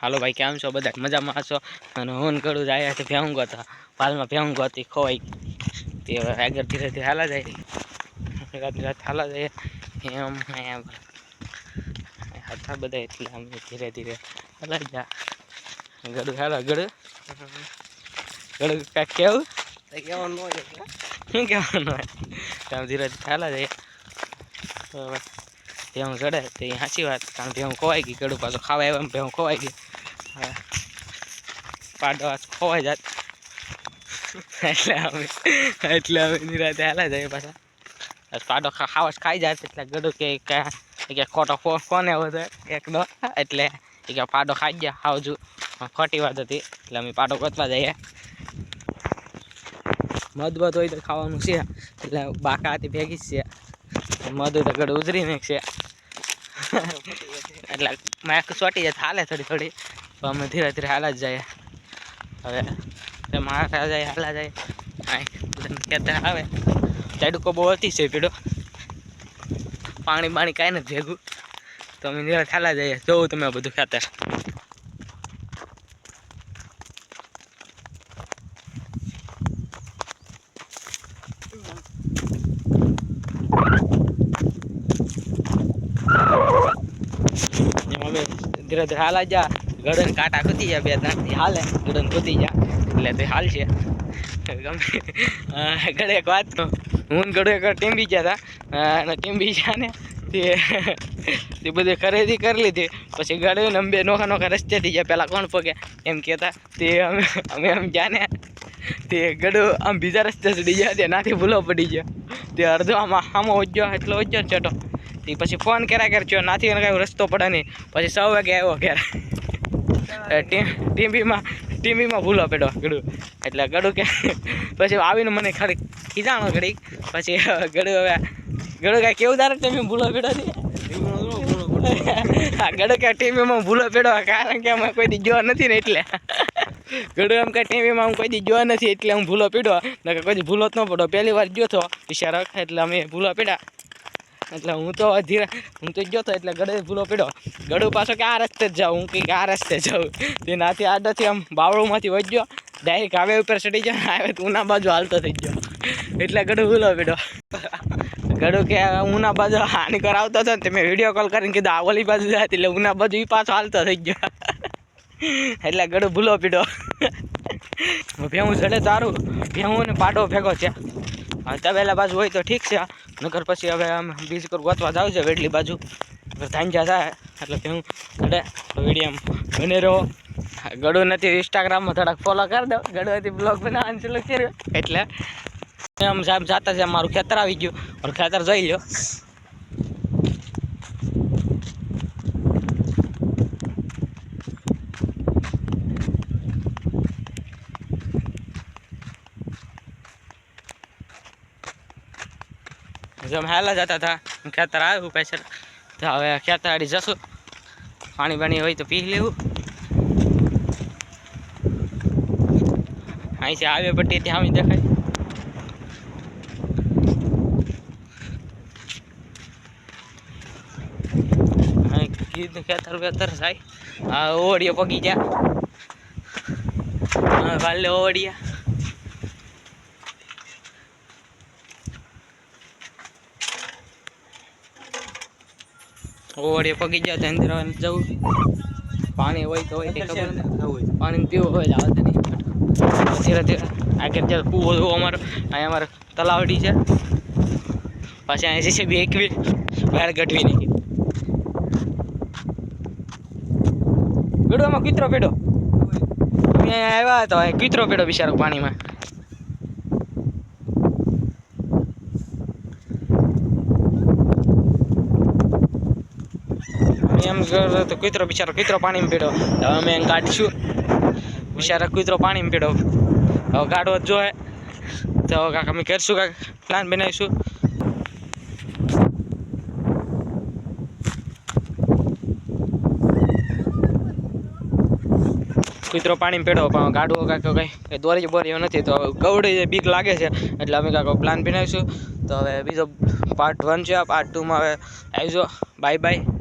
હાલો ભાઈ કેમ છો? બધા મજામાં છો? અને હું કરું જાય છે ભેંગો હતા પાલમાં ભેંગો હતી ખોવાઈ તે હવે આગળ ધીરે ધીરે હાલા જાય. રાત રાત હાલા જાય. એમ એમ. હતા બધા એટલે અમે ધીરે ધીરે હાલા જા ગળું હાલા ગળું. ગળું કાંઈક કેવું? કેવાનું હોય. શું કહેવાનું હોય? ધીરે ધીરે હાલા જાય. ભેહું ચડે તો એ સાચી વાત, કારણ ભેહું ખોવાઈ ગઈ, ગળું પાછું ખાવા આવ્યા ભેહું ખોવાઈ ગઈ પાડવા ખોવાઈ જાત. એટલે અમે એટલે અમે નિરાતે હાલા જાય પાછા. પાડો ખાવા ખાઈ જાય એટલે ગળું કે, કે- ખોટો કોને વધે એકનો એટલે એ કે પાડો ખાઈ ગયા આવજુ ખોટી વાત હતી, એટલે અમે પાડો ગોતવા જઈએ. મધ બધ હોય તો ખાવાનું છે, એટલે બાકા હતી ભેગી જ છે. મધ હોય તો ગળું ઉધરી નાખશે એટલે મેક ચોટી જાય, હાલે થોડી થોડી. તો અમે ધીરે ધીરે હાલા જ જાય હવે મારા જાય હાલા જાય. ખેતર આવે. તડકો બહુ હતી છે પીડો પાણી બાણી કાંઈ નથી ભેગું. તો અમે ધીરે હાલા જઈએ. જોવું તમે બધું ખેતર એમાં બે ધીરે ધીરે હાલા જા ગળન કાંટા ખૂતી જાય બે ત્રણ હાલે ગળન ખૂતી જા એટલે તે હાલ છે. ગમે. ગળે એક વાત કહું. હું ગળે એક ટીમ્બી ગયા હતા અને ટીમ્બી ગયા ને તે તે બધી ખરીદી કરી લીધી. પછી ગળ્યું ને અમે નોખા નોખા રસ્તેથી ગયા. પહેલાં કોણ પગે એમ કહેતા, તે અમે અમે એમ ગયા ને, તે ગળો આમ બીજા રસ્તે સુધી ગયા. તે નાથી ભૂલો પડી ગયો. તે અડધો આમાં આમાં ઓજ્યો એટલો ઓજ્યો ચટો તે પછી ફોન કર્યા કરજો નાથી એને કાંઈ રસ્તો પડે નહીં. પછી સૌ વાગે આવ્યો ઘેર. ટીમ્બીમાં ટીમ્બીમાં ભૂલો પડ્યો ગડું. એટલે ગડું કે પછી આવીને મને ખાલી ખીજાણો ઘડી. પછી ગડું હવે ગડું કાંઈ કેવું તારે ટીમ ભૂલો હા ગળું કે ટીવીમાં ભૂલો પડ્યો કારણ કે અમે કોઈ દી જોવા નથી ને એટલે. ગડું એમ કે ટીવીમાં હું કોઈ દી જોવા નથી એટલે હું ભૂલો પડ્યો. નકર કોઈ ભૂલો જ ન પડ્યો. પહેલી વાર ગયો હતો વિચાર એટલે અમે ભૂલો પડ્યા. એટલે હું તો ધીરે હું તો ગયો તો એટલે ગળે ભૂલો પડ્યો. ગળું પાછો કે આ રસ્તે જ જાઉં? હું કંઈક આ રસ્તે જાઉં? તે નાથી આડાથી આમ વહી ગયો ડાયરેક્ટ આવે ઉપર ચડી ગયો આવે તો ઉના બાજુ હાલતો થઈ ગયો. એટલે ગળું ભૂલો પડ્યો. ગળું કે ઉના બાજુ હાની કરાવતો હતો ને તે મેં વીડિયો કોલ કરીને કીધું, આ ઓલી બાજુ જાય. એટલે ઉના બાજુ એ પાછો હાલતો થઈ ગયો. એટલે ગળું ભૂલો પીડ્યો. ભેહું ચડે તારું. ભેહું ને પાડો ભેગો છે. હા, તબેલા બાજુ હોય તો ઠીક છે. નકર પછી હવે આમ બીજી કોઈ ગોતવા જાવ છે વેડલી બાજુ. ધાંજા થાય, એટલે ભેહું ઘડે તો વીડિયો બને રહો. ગળો નથી ઇન્સ્ટાગ્રામમાં થોડાક ફોલો કરી દો. ગળું બ્લોગ બનાવવાનું ચાલુ કર્યું. એટલે આમ સાહેબ જાતા છે મારું ખેતર આવી ગયું. મારું ખેતર જોઈ લો જો અમે જતા હતા. ખેતર આવ્યું પૈસા તો હવે ખેતર આડી જશું. પાણી બાણી હોય તો પી લેવું. અહીંથી આવે પટ્ટી, ત્યાં આવી દેખાય. કીધું ખેતર વેતર થાય હા ઓવડીઓ પગી જા હા ઓવડિયા ઓવડીઓ પગી જાય તો અંદર જવું. પાણી હોય તો હોય પાણી પીવું હોય તો આવતા નહીં. ધીરે ધીરે. આગળ જ્યારે કૂવો જોવો અમારો. અહીંયા અમારે તલાવડી છે. પાછી અહીંયા છે બે એકવી. બહાર ગઢવી નહીં ગઢવામાં કૂતરો પેડો? અહીંયા આવ્યા હતા, કૂતરો પેડો બિચારો પાણીમાં. એમ તો કૂતરો બિચારો કૂતરો પાણીમાં પીડો હવે અમે એને કાઢીશું બિચારા કૂતરો પાણીમાં પીડો હવે કાઢવો જ જોઈએ તો કાંક અમે કરશું કાંક પ્લાન બનાવીશું. કૂતરો પાણી પેડો પણ ગાડવો કાંઈક કંઈ કંઈ દોરી બોરી નથી. તો ગવડી બીક લાગે છે, એટલે અમે કાંઈક પ્લાન બનાવીશું. તો હવે બીજો પાર્ટ વન છે પાર્ટ ટુમાં હવે આવજો બાય બાય